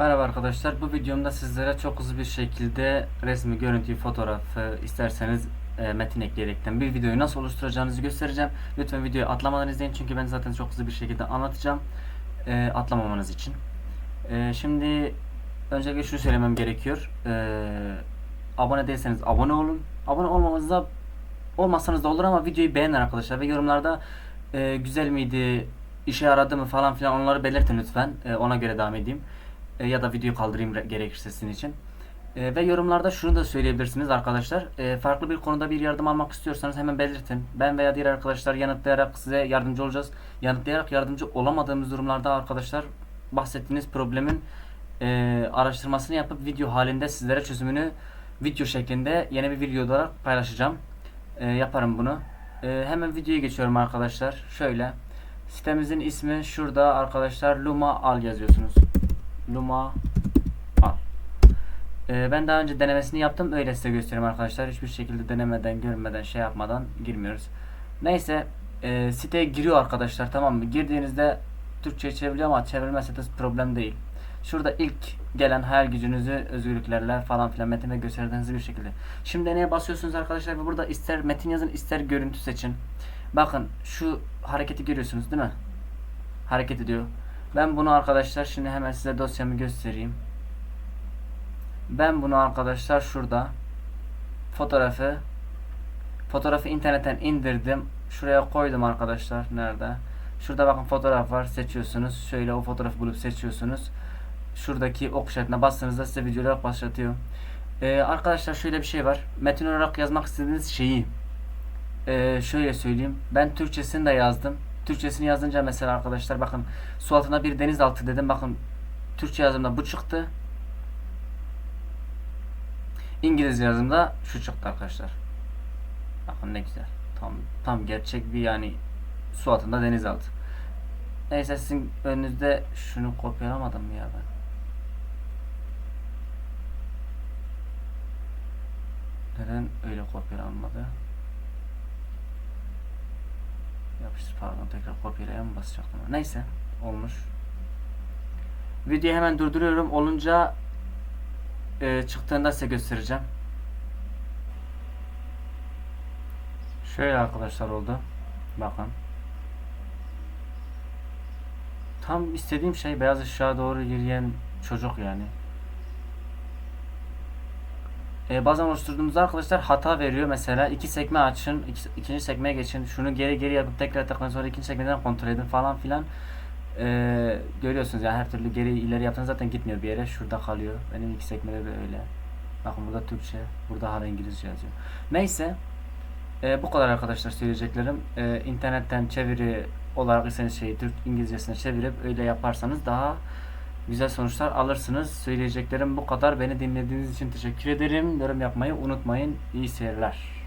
Merhaba arkadaşlar. Bu videomda sizlere çok hızlı bir şekilde resmi, görüntüyü, fotoğrafı isterseniz e, metin ekleyerekten bir videoyu nasıl oluşturacağınızı göstereceğim. Lütfen videoyu atlamadan izleyin çünkü ben zaten çok hızlı bir şekilde anlatacağım. E, atlamamanız için. E, şimdi öncelikle şunu söylemem gerekiyor. E, abone değilseniz abone olun. Abone olmamanız da olmazsanız da olur ama videoyu beğenin arkadaşlar ve yorumlarda e, güzel miydi, işe yaradı mı falan filan onları belirtin lütfen. E, ona göre devam edeyim. E, ya da videoyu kaldırayım re- gerekirse sizin için. E, ve yorumlarda şunu da söyleyebilirsiniz arkadaşlar. E, farklı bir konuda bir yardım almak istiyorsanız hemen belirtin. Ben veya diğer arkadaşlar yanıtlayarak size yardımcı olacağız. Yanıtlayarak yardımcı olamadığımız durumlarda arkadaşlar bahsettiğiniz problemin e, araştırmasını yapıp video halinde sizlere çözümünü video şeklinde yeni bir video olarak paylaşacağım. E, yaparım bunu. E, hemen videoya geçiyorum arkadaşlar. Şöyle. Sitemizin ismi şurada arkadaşlar Luma al yazıyorsunuz. Luma al. Ee, ben daha önce denemesini yaptım. Öyle size göstereyim arkadaşlar. Hiçbir şekilde denemeden, görmeden, şey yapmadan girmiyoruz. Neyse. E, siteye giriyor arkadaşlar tamam mı? Girdiğinizde Türkçe çevriliyor ama çevrilmezse de problem değil. Şurada ilk gelen hayal gücünüzü özgürlüklerle falan filan metinde gösterdiğiniz bir şekilde. Şimdi deneye basıyorsunuz arkadaşlar ve burada ister metin yazın ister görüntü seçin. Bakın şu hareketi görüyorsunuz değil mi? Hareket ediyor. Ben bunu arkadaşlar şimdi hemen size dosyamı göstereyim. Ben bunu arkadaşlar şurada fotoğrafı fotoğrafı internetten indirdim. Şuraya koydum arkadaşlar. Nerede? Şurada bakın fotoğraf var. Seçiyorsunuz. Şöyle o fotoğrafı bulup seçiyorsunuz. Şuradaki ok işaretine bastığınızda size video olarak başlatıyor. Ee, arkadaşlar şöyle bir şey var. Metin olarak yazmak istediğiniz şeyi ee, şöyle söyleyeyim. Ben Türkçesini de yazdım. Türkçesini yazınca mesela arkadaşlar bakın su altına bir denizaltı dedim. Bakın Türkçe yazımda bu çıktı. İngilizce yazımda şu çıktı arkadaşlar. Bakın ne güzel. Tam tam gerçek bir yani su altında denizaltı. Neyse sizin önünüzde şunu kopyalamadım mı ya ben? Neden öyle kopyalanmadı? Yapıştır pardon tekrar kopyalaya mı basacaktım? Neyse olmuş. Videoyu hemen durduruyorum. Olunca e, çıktığında size göstereceğim. Şöyle arkadaşlar oldu. Bakın. Tam istediğim şey beyaz ışığa doğru yürüyen çocuk yani. E, bazen oluşturduğumuzda arkadaşlar hata veriyor. Mesela iki sekme açın, iki, ikinci sekmeye geçin. Şunu geri geri yapıp tekrar tekrar sonra ikinci sekmeden kontrol edin falan filan. E, görüyorsunuz yani her türlü geri ileri yaptığınız zaten gitmiyor bir yere. Şurada kalıyor. Benim iki sekmede de öyle. Bakın burada Türkçe, burada hala İngilizce yazıyor. Neyse. E, bu kadar arkadaşlar söyleyeceklerim. E, internetten çeviri olarak istediğiniz şeyi Türk İngilizcesine çevirip öyle yaparsanız daha güzel sonuçlar alırsınız. Söyleyeceklerim bu kadar. Beni dinlediğiniz için teşekkür ederim. Yorum yapmayı unutmayın. İyi seyirler.